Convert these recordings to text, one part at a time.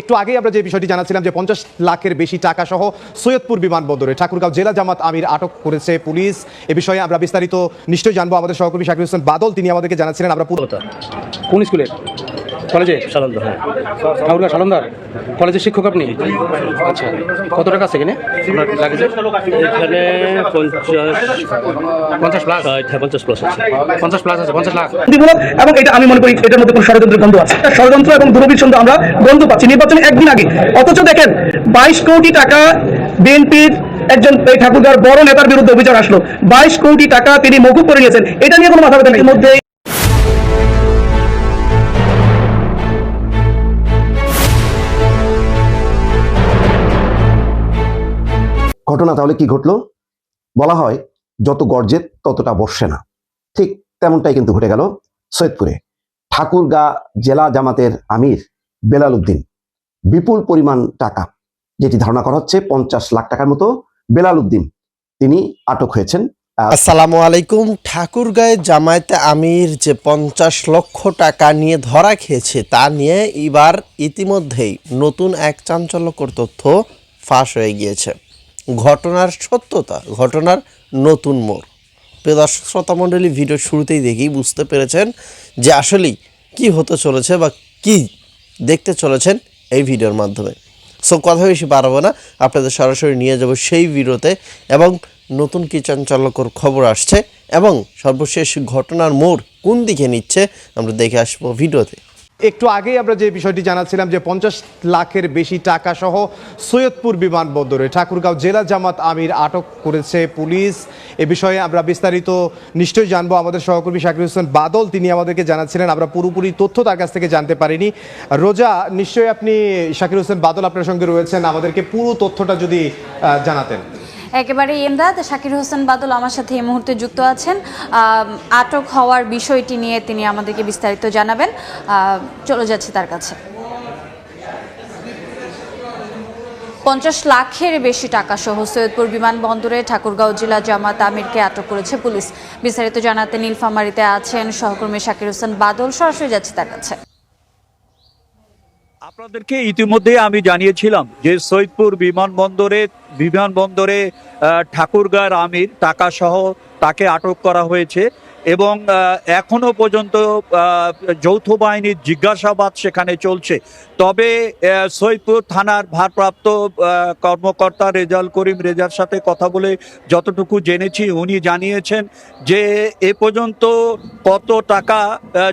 একটু আগেই আমরা যে বিষয়টি জানাচ্ছিলাম যে পঞ্চাশ লাখের বেশি টাকা সহ সৈয়দপুর বিমানবন্দরে ঠাকুরগাঁও জেলা জামাত আমির আটক করেছে পুলিশ। এ বিষয়ে আমরা বিস্তারিত নিশ্চয়ই জানব। আমাদের সহকর্মী শাকির হোসেন বাদল, তিনি আমাদেরকে জানাচ্ছিলেন, আমরা পুরো কোন স্কুলে কলেজে? সালান্দা হ্যাঁ। কলেজের শিক্ষক আপনি? আচ্ছা। কত টাকা আছে এখানে? আপনার এখানে পঞ্চাশ পঞ্চাশ প্লাস হ্যাঁ পঞ্চাশ প্লাস আছে। পঞ্চাশ প্লাস আছে পঞ্চাশ লাখ। এবং এটা আমি মনে করি এটার মধ্যে কোনো ষড়যন্ত্রের গন্ধ আছে। ষড়যন্ত্র এবং দূরবীক্ষণ আমরা গন্ধ পাচ্ছি। নির্বাচনে একদিন আগে। অথচ দেখেন বাইশ কোটি টাকা বিএনপির একজন এই ঠাকুরগার বড় নেতার বিরুদ্ধে অভিযোগ আসলো। বাইশ কোটি টাকা তিনি মকুব করে নিয়েছেন। এটা নিয়ে কোনো মাথা ব্যথা নেই। এর মধ্যে ঘটনা তাহলে কি ঘটলো? বলা হয়, যত গর্জে ততটা বর্ষে না। ঠিক তেমনটাই কিন্তু ঘটে গেল সৈয়দপুরে। ঠাকুরগা জেলা জামাতের আমির বেলাল উদ্দিন বিপুল পরিমাণ টাকা, যেটি ধারণা করা হচ্ছে পঞ্চাশ লাখ টাকার মতো বেলাল উদ্দিন তিনি আটক হয়েছেন। আসসালামু আলাইকুম। ঠাকুরগাঁয়ে জামায়াতে আমির যে পঞ্চাশ লক্ষ টাকা নিয়ে ধরা খেয়েছে তা নিয়ে এবার ইতিমধ্যেই নতুন এক চাঞ্চল্যকর তথ্য ফাঁস হয়ে গিয়েছে। ঘটনার সত্যতা, ঘটনার নতুন মোড়। প্রিয় দর্শক শ্রোতা মণ্ডলী ভিডিও শুরুতেই দেখি, বুঝতে পেরেছেন যে আসলেই কি হতে চলেছে বা কি দেখতে চলেছেন এই ভিডিওর মাধ্যমে। সো, কথা বেশি পারব না, আপনাদের সরাসরি নিয়ে যাব সেই ভিডিওতে এবং নতুন কি চাঞ্চল্যকর খবর আসছে এবং সর্বশেষ ঘটনার মোড় কোন দিকে নিচ্ছে আমরা দেখে আসব ভিডিওতে। একটু আগেই আমরা যে বিষয়টি জানাচ্ছিলাম যে পঞ্চাশ লাখের বেশি টাকা সহ সৈয়দপুর বিমানবন্দরে ঠাকুরগাঁও জেলা জামাত আমির আটক করেছে পুলিশ। এ বিষয়ে আমরা বিস্তারিত নিশ্চয়ই জানব। আমাদের সহকর্মী শাকির হোসেন বাদল, তিনি আমাদেরকে জানাচ্ছিলেন। আমরা পুরোপুরি তথ্য তার কাছ থেকে জানতে পারিনি। রোজা, নিশ্চয়ই আপনি শাকির হোসেন বাদল আপনার সঙ্গে রয়েছেন। আমাদেরকে পুরো তথ্যটা যদি জানাতেন। একেবারে এমদাদ শাকির হোসেন বাদল আমার সাথে এই মুহূর্তে যুক্ত আছেন। আটক হওয়ার বিষয়টি নিয়ে তিনি আমাদেরকে বিস্তারিত জানাবেন। চলে যাচ্ছে তার কাছে। পঞ্চাশ লাখের বেশি টাকা সহ সৈয়দপুর বিমানবন্দরে ঠাকুরগাঁও জেলা জামাত আমিরকে আটক করেছে পুলিশ। বিস্তারিত জানাতে নীলফামারীতে আছেন সহকর্মী শাকির হোসেন বাদল। সরাসরি যাচ্ছে তার কাছে। আপনাদেরকে ইতিমধ্যে আমি জানিয়েছিলাম যে সৈদপুর বিমানবন্দরে বিমানবন্দরে ঠাকুরগাঁর আমির টাকাসহ তাকে আটক করা হয়েছে। এবং এখনও পর্যন্ত যৌথ বাহিনীর জিজ্ঞাসাবাদ সেখানে চলছে। তবে সৈয়দপুর থানার ভারপ্রাপ্ত কর্মকর্তা রেজাল করিম রেজার সাথে কথা বলে যতটুকু জেনেছি উনি জানিয়েছেন যে এ পর্যন্ত কত টাকা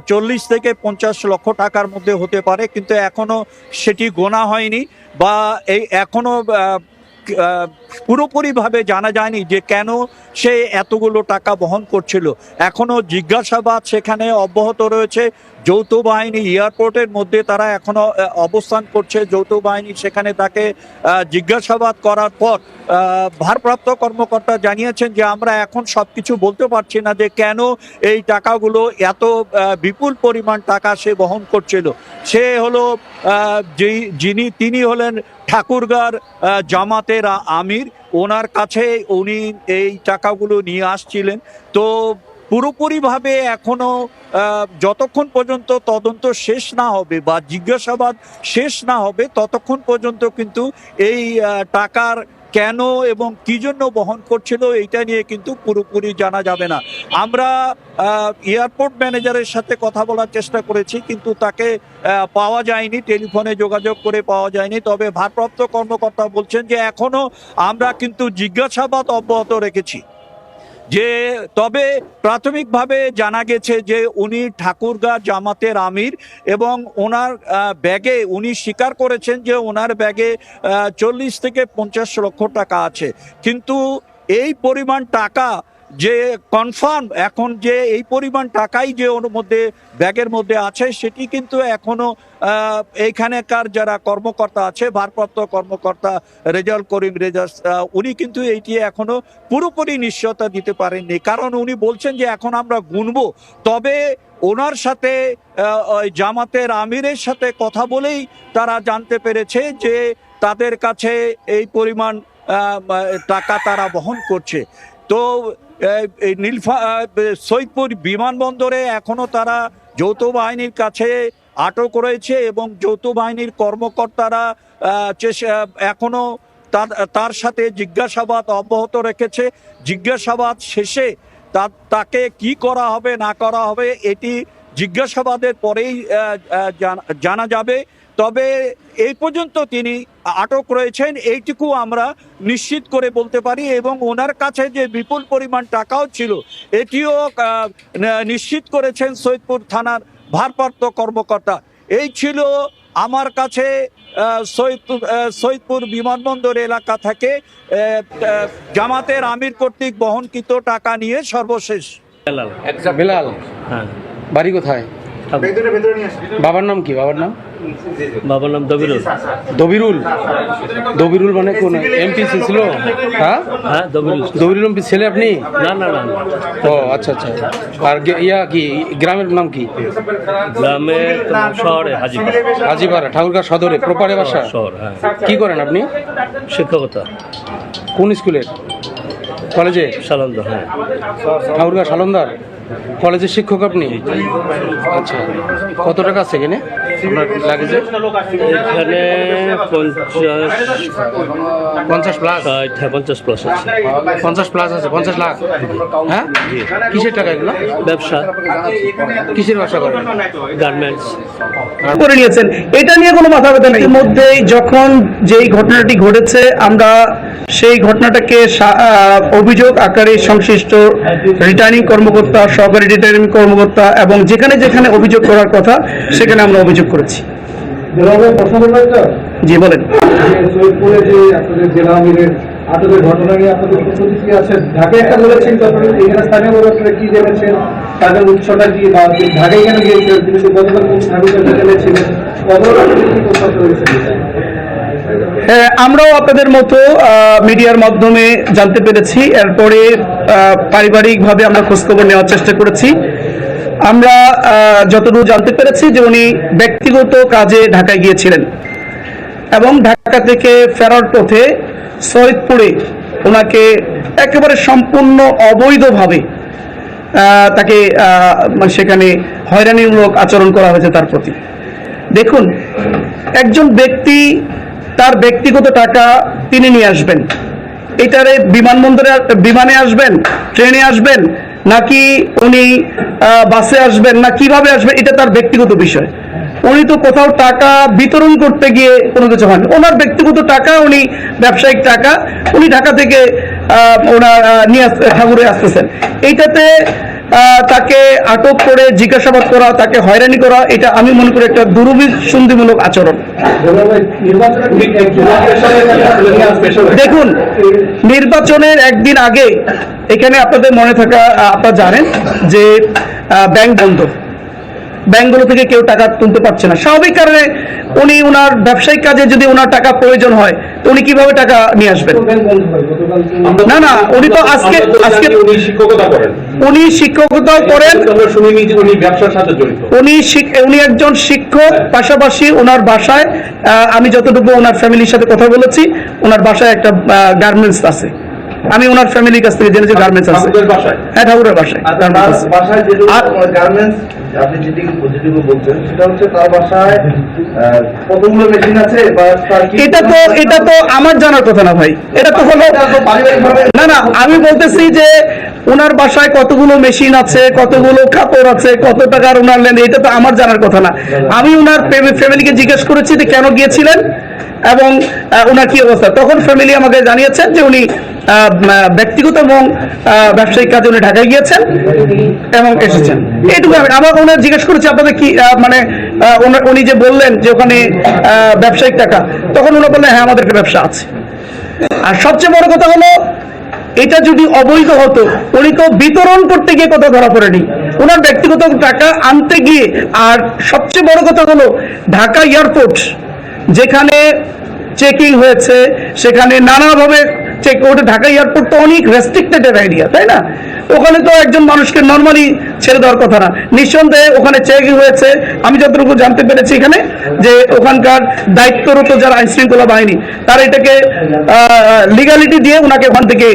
চল্লিশ থেকে পঞ্চাশ লক্ষ টাকার মধ্যে হতে পারে কিন্তু এখনও সেটি গোনা হয়নি বা এই এখনও আহ, আহ, পুরোপুরিভাবে জানা যায়নি যে কেন সে এতগুলো টাকা বহন করছিল। এখনও জিজ্ঞাসাবাদ সেখানে অব্যাহত রয়েছে। যৌথ বাহিনী এয়ারপোর্টের মধ্যে তারা এখনও অবস্থান করছে। যৌথ বাহিনী সেখানে তাকে জিজ্ঞাসাবাদ করার পর ভারপ্রাপ্ত কর্মকর্তা জানিয়েছেন যে আমরা এখন সব কিছু বলতে পারছি না যে কেন এই টাকাগুলো এত বিপুল পরিমাণ টাকা সে বহন করছিল। সে হলো যিনি, তিনি হলেন ঠাকুরগার জামাতের আমির। ওনার কাছে উনি এই টাকাগুলো নিয়ে আসছিলেন। তো পুরোপুরিভাবে এখনও আহ, যতক্ষণ পর্যন্ত তদন্ত শেষ না হবে বা জিজ্ঞাসাবাদ শেষ না হবে ততক্ষণ পর্যন্ত কিন্তু এই টাকার কেন এবং কি জন্য বহন করছিল এইটা নিয়ে কিন্তু পুরোপুরি জানা যাবে না। আমরা এয়ারপোর্ট ম্যানেজারের সাথে কথা বলার চেষ্টা করেছি কিন্তু তাকে পাওয়া যায়নি টেলিফোনে যোগাযোগ করে পাওয়া যায়নি। তবে ভারপ্রাপ্ত কর্মকর্তা বলছেন যে এখনও আমরা কিন্তু জিজ্ঞাসাবাদ অব্যাহত রেখেছি। যে তবে প্রাথমিকভাবে জানা গেছে যে উনি ঠাকুরগা জামাতের আমির এবং ওনার ব্যাগে উনি স্বীকার করেছেন যে ওনার ব্যাগে চল্লিশ থেকে পঞ্চাশ লক্ষ টাকা আছে। কিন্তু এই পরিমাণ টাকা যে কনফার্ম এখন যে এই পরিমাণ টাকাই যে ওর মধ্যে ব্যাগের মধ্যে আছে সেটি কিন্তু এখনও আহ, এইখানেকার যারা কর্মকর্তা আছে ভারপ্রাপ্ত কর্মকর্তা রেজাল করিম রেজাস উনি কিন্তু এইটি এখনও পুরোপুরি নিশ্চয়তা দিতে পারেননি। কারণ উনি বলছেন যে এখন আমরা গুনবো। তবে ওনার সাথে জামাতের আমিরের সাথে কথা বলেই তারা জানতে পেরেছে যে তাদের কাছে এই পরিমাণ টাকা তারা বহন করছে। তো নীলফা আহ, সৈয়দপুর বিমানবন্দরে এখনও তারা যৌথ বাহিনীর কাছে আটক রয়েছে এবং যৌথ বাহিনীর কর্মকর্তারা আহ, চেষ্টা- এখনও তার সাথে জিজ্ঞাসাবাদ অব্যাহত রেখেছে। জিজ্ঞাসাবাদ শেষে তাকে কি করা হবে না করা হবে এটি জিজ্ঞাসাবাদের পরেই জানা যাবে। তবে এই পর্যন্ত তিনি আটক রয়েছেন এইটুকু আমরা নিশ্চিত করে বলতে পারি এবং ওনার কাছে যে বিপুল পরিমাণ টাকাও ছিল এটিও নিশ্চিত করেছেন সৈয়দপুর থানার ভারপ্রাপ্ত কর্মকর্তা। এই ছিল আমার কাছে সৈয়দপুর আহ, সৈয়দপুর বিমানবন্দর এলাকা থেকে জামাতের আমির কর্তৃক বহনকৃত টাকা নিয়ে সর্বশেষ। বেলাল হ্যাঁ বাড়ি কোথায়? বাবার নাম কি? বাবার নাম? বাবার নাম দবিরুল। দবিরুল? দবিরুল মানে কোন? এমপিসি ছিল? হ্যাঁ? হ্যাঁ দবিরুল। দবিরুল এমপি ছেলে আপনি? না না না। ও আচ্ছা আচ্ছা। আর ইয়া কি গ্রামের নাম কি? গ্রামে শহরে হাজিপুর হাজিপাড়া। ঠাকুরগাঁ সদরে প্রপারে বাসা? শহর হ্যাঁ। কি করেন আপনি? শিক্ষকতা। কোন স্কুলের? কলেজে? সালন্দ হ্যাঁ। ঠাকুরগাঁ সালন্দার। কলেজের শিক্ষক আপনি? আচ্ছা। কত টাকা আছে এখানে? আপনার লাগেছে এখানে পঞ্চাশ পঞ্চাশ প্লাস হ্যাঁ পঞ্চাশ প্লাস আছে। পঞ্চাশ প্লাস আছে পঞ্চাশ লাখ। হ্যাঁ? কিসের টাকা এগুলো? ব্যবসা। কিসের ব্যবসা করেন গার্মেন্টস করে নিয়েছেন। এটা নিয়ে কোনো মাথা ব্যথা নেই। এর মধ্যেই যখন যেই ঘটনাটি ঘটেছে আমরা সেই ঘটনাটাকে অভিযোগ আকারে সংশ্লিষ্ট রিটার্নিং কর্মকর্তা সহকারী রিটার্নিং কর্মকর্তা এবং যেখানে যেখানে অভিযোগ করার কথা সেখানে আমরা অভিযোগ করেছি। জি বলেন। হ্যাঁ, আমরাও আপনাদের মতো মিডিয়ার মাধ্যমে জানতে পেরেছি। এরপরে আহ, পারিবারিকভাবে আমরা খোঁজখবর নেওয়ার চেষ্টা করেছি। আমরা যতদূর জানতে পেরেছি যে উনি ব্যক্তিগত কাজে ঢাকায় গিয়েছিলেন। এবং ঢাকা থেকে ফেরার পথে সৈয়দপুরে ওনাকে একেবারে সম্পূর্ণ অবৈধভাবে তাকে মানে সেখানে হয়রানিমূলক আচরণ করা হয়েছে তার প্রতি। দেখুন, একজন ব্যক্তি, তার ব্যক্তিগত টাকা তিনি নিয়ে আসবেন। এটারে বিমানবন্দরে, বিমানে আসবেন, ট্রেনে আসবেন নাকি উনি বাসে আসবেন না, কীভাবে আসবেন, এটা তার ব্যক্তিগত বিষয়। উনি তো কোথাও টাকা বিতরণ করতে গিয়ে কোনো কিছু হয়নি। ওনার ব্যক্তিগত টাকা, উনি ব্যবসায়িক টাকা, উনি ঢাকা থেকে ওনার নিয়ে আসতে ঠাকুরে আসতেছেন। এইটাতে তাকে আটক করে জিজ্ঞাসাবাদ করা, তাকে হয়রানি করা, এটা আমি মনে করি একটা দুরভিসন্ধিমূলক আচরণ। দেখুন, নির্বাচনের একদিন আগে এখানে আপনাদের মনে থাকা আপনারা জানেন যে ব্যাংক বন্ধ। ব্যাংকগুলো থেকে কেউ টাকা তুলতে পারছে না। স্বাভাবিক কারণে উনি ওনার ব্যবসায়িক কাজে যদি ওনার টাকা প্রয়োজন হয় তো উনি কীভাবে টাকা নিয়ে আসবেন? না না উনি তো আজকে আজকে শিক্ষকতা করেন। উনি শিক্ষকতাও করেন। উনি ব্যবসার সাথে জড়িত। উনি একজন শিক্ষক পাশাপাশি ওনার বাসায় আমি যতটুকু ওনার ফ্যামিলির সাথে কথা বলেছি ওনার বাসায় একটা গার্মেন্টস আছে। আমি ওনার ফ্যামিলির কাছ থেকে জেনেছি গার্মেন্টস আছে। হ্যাঁ ঠাকুরের বাসায়। আর তার বাসায় যেটুকু গার্মেন্টস আপনি বলছেন সেটা হচ্ছে তার বাসায় কতগুলো মেশিন আছে বা তার কি এটা তো এটা তো আমার জানার কথা না ভাই। এটা তো হলো এটা তো পারিবারিকভাবে না না আমি বলতেছি যে ওনার বাসায় কতগুলো মেশিন আছে কতগুলো কাপড় আছে কত টাকার ওনার লেন এটা তো আমার জানার কথা না। আমি ওনার ফ্যামিলিকে জিজ্ঞেস করেছি যে কেন গিয়েছিলেন এবং ওনার কি অবস্থা। তখন ফ্যামিলি আমাকে জানিয়েছেন যে উনি ব্যক্তিগত এবং ব্যবসায়িক কাজে উনি ঢাকায় গিয়েছেন এবং এসেছেন। এইটুকু আমি আমার ওনার জিজ্ঞেস করেছি, আপনাদের কি মানে উনি যে বললেন যে ওখানে ব্যবসায়িক টাকা, তখন ওনার বললেন হ্যাঁ আমাদের ব্যবসা আছে। আর সবচেয়ে বড় কথা হলো, এটা যদি অবৈধ হতো, উনি তো বিতরণ করতে গিয়ে কথা ধরা পড়েনি। ওনার ব্যক্তিগত টাকা আনতে গিয়ে, আর সবচেয়ে বড় কথা হলো, ঢাকা এয়ারপোর্ট, যেখানে চেকিং হয়েছে, সেখানে নানাভাবে চেক ওটা ঢাকা এয়ারপোর্ট তো অনেক রেস্ট্রিক্টেড এরিয়া তাই না? ওখানে তো একজন মানুষকে নর্মালি ছেড়ে দেওয়ার কথা না। নিঃসন্দেহে ওখানে চেকিং হয়েছে। আমি যতটুকু জানতে পেরেছি এখানে, যে ওখানকার দায়িত্বরত যারা আইন শৃঙ্খলা বাহিনী, তারা এটাকে লিগালিটি দিয়ে ওনাকে ওখান থেকে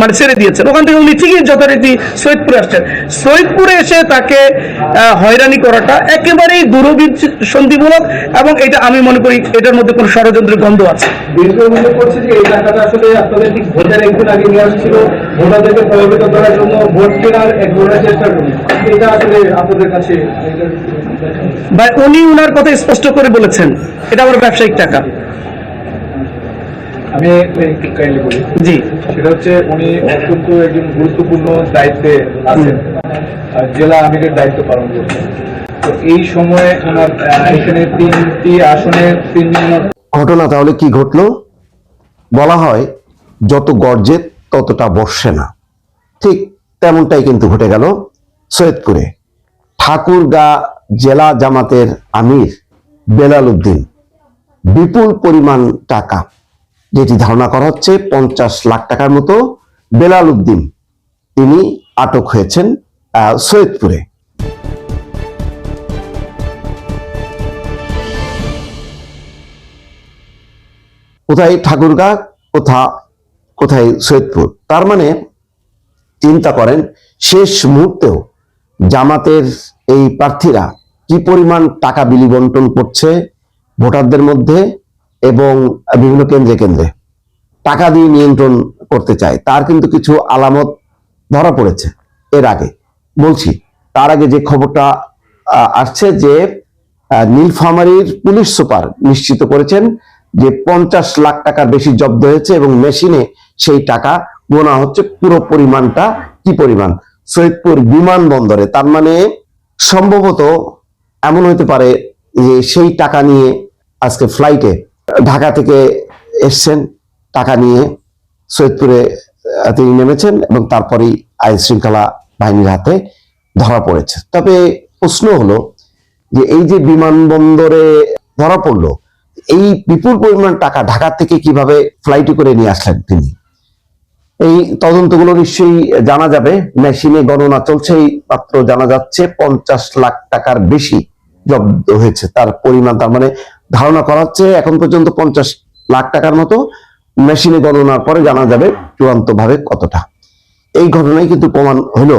মানে ছেড়ে দিয়েছেন। ওখান থেকে উনি ঠিকই যথারীতি সৈয়দপুরে আসছেন। সৈয়দপুরে এসে তাকে হয়রানি করাটা একেবারেই দুরভিসন্ধিমূলক এবং এটা আমি মনে করি এটার মধ্যে কোনো ষড়যন্ত্রের গন্ধ আছে। বিএনপি মনে করছে যে এই টাকাটা আসলে আপনাদের ঠিক ভোটের একদিন আগে নিয়ে আসছিল ভোটারদেরকে প্রভাবিত করার জন্য ভোট কেনার এক ধরনের চেষ্টা করি এটা আসলে আপনাদের কাছে বা উনি উনার কথা স্পষ্ট করে বলেছেন এটা আমার ব্যবসায়িক টাকা। আমি কাইন্ডলি বলি। জি। সেটা হচ্ছে উনি অত্যন্ত একজন গুরুত্বপূর্ণ দায়িত্বে আছেন। জেলা আমিরের দায়িত্ব পালন করছেন। তো এই সময়ে ওনার এখানে তিনটি আসনে তিন ঘটনা তাহলে কি ঘটলো? বলা হয় যত গর্জে ততটা বর্ষে না। ঠিক তেমনটাই কিন্তু ঘটে গেল সৈয়দপুরে। ঠাকুরগা জেলা জামাতের আমির বেলাল উদ্দিন। বিপুল পরিমাণ টাকা। যেটি ধারণা করা হচ্ছে পঞ্চাশ লাখ টাকার মতো বেলাল উদ্দিন তিনি আটক হয়েছেন সৈয়দপুরে। কোথায় ঠাকুরগা, কোথা কোথায় সৈয়দপুর? তার মানে চিন্তা করেন, শেষ মুহূর্তেও জামাতের এই প্রার্থীরা কি পরিমাণ টাকা বিলি বন্টন করছে ভোটারদের মধ্যে? এবং বিভিন্ন কেন্দ্রে কেন্দ্রে টাকা দিয়ে নিয়ন্ত্রণ করতে চায়। তার কিন্তু কিছু আলামত ধরা পড়েছে এর আগে। বলছি, তার আগে যে খবরটা আসছে যে নীলফামারীর পুলিশ সুপার নিশ্চিত করেছেন যে পঞ্চাশ লাখ টাকার বেশি জব্দ হয়েছে এবং মেশিনে সেই টাকা গোনা হচ্ছে পুরো পরিমাণটা কি পরিমাণ? সৈয়দপুর বিমানবন্দরে। তার মানে সম্ভবত এমন হতে পারে যে সেই টাকা নিয়ে আজকে ফ্লাইটে ঢাকা থেকে এসছেন, টাকা নিয়ে সৈয়দপুরে তিনি নেমেছেন এবং তারপরেই আইন শৃঙ্খলা বাহিনীর হাতে ধরা পড়েছে। তবে প্রশ্ন হলো যে এই যে বিমানবন্দরে ধরা পড়ল, এই বিপুল পরিমাণ টাকা ঢাকা থেকে কীভাবে ফ্লাইটে করে নিয়ে আসলেন তিনি? এই তদন্তগুলো নিশ্চয়ই জানা যাবে। মেশিনে গণনা চলছেই মাত্র জানা যাচ্ছে পঞ্চাশ লাখ টাকার বেশি জব্দ হয়েছে। তার পরিমাণ, তার মানে ধারণা করা হচ্ছে এখন পর্যন্ত পঞ্চাশ লাখ টাকার মতো মেশিনে গণনার পরে জানা যাবে চূড়ান্ত ভাবে কতটা। এই ঘটনায় কিন্তু প্রমাণ হলো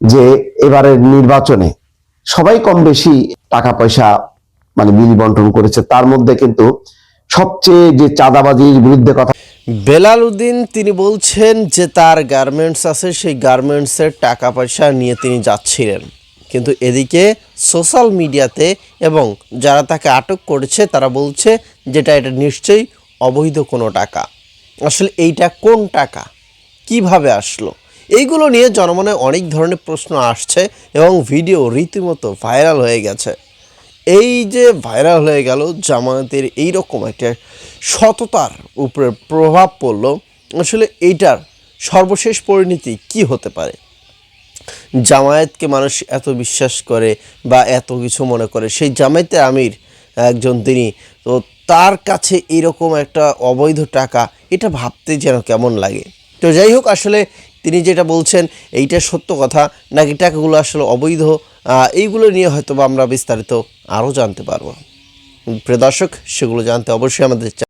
যে এবারের নির্বাচনে সবাই কম বেশি টাকা পয়সা মানে বিল বন্টন করেছে। তার মধ্যে কিন্তু সবচেয়ে যে চাঁদাবাজির বিরুদ্ধে কথা বেলাল উদ্দিন তিনি বলছেন যে তার গার্মেন্টস আছে, সেই গার্মেন্টসের টাকা পয়সা নিয়ে তিনি যাচ্ছিলেন। কিন্তু এদিকে সোশ্যাল মিডিয়াতে এবং যারা তাকে আটক করেছে, তারা বলছে যেটা, এটা নিশ্চয়ই অবৈধ কোনো টাকা। আসলে এইটা কোন টাকা? কীভাবে আসলো? এইগুলো নিয়ে জনমনে অনেক ধরনের প্রশ্ন আসছে এবং ভিডিও রীতিমতো ভাইরাল হয়ে গেছে। এই যে ভাইরাল হয়ে গেল, জামায়াতের এই রকম একটা সততার উপরে প্রভাব পড়ল। আসলে এইটার সর্বশেষ পরিণতি কি হতে পারে? জামায়াতকে মানুষ এত বিশ্বাস করে বা এত কিছু মনে করে। সেই জামায়াতের আমির একজন তিনি, তো তার কাছে এরকম একটা অবৈধ টাকা, এটা ভাবতে যেন কেমন লাগে? তো যাই হোক, আসলে তিনি যেটা বলছেন, এইটা সত্য কথা, নাকি টাকাগুলো আসলে অবৈধ? এইগুলো নিয়ে হয়তো আমরা বিস্তারিত আরও জানতে পারব। প্রিয় দর্শক, সেগুলো জানতে অবশ্যই আমাদের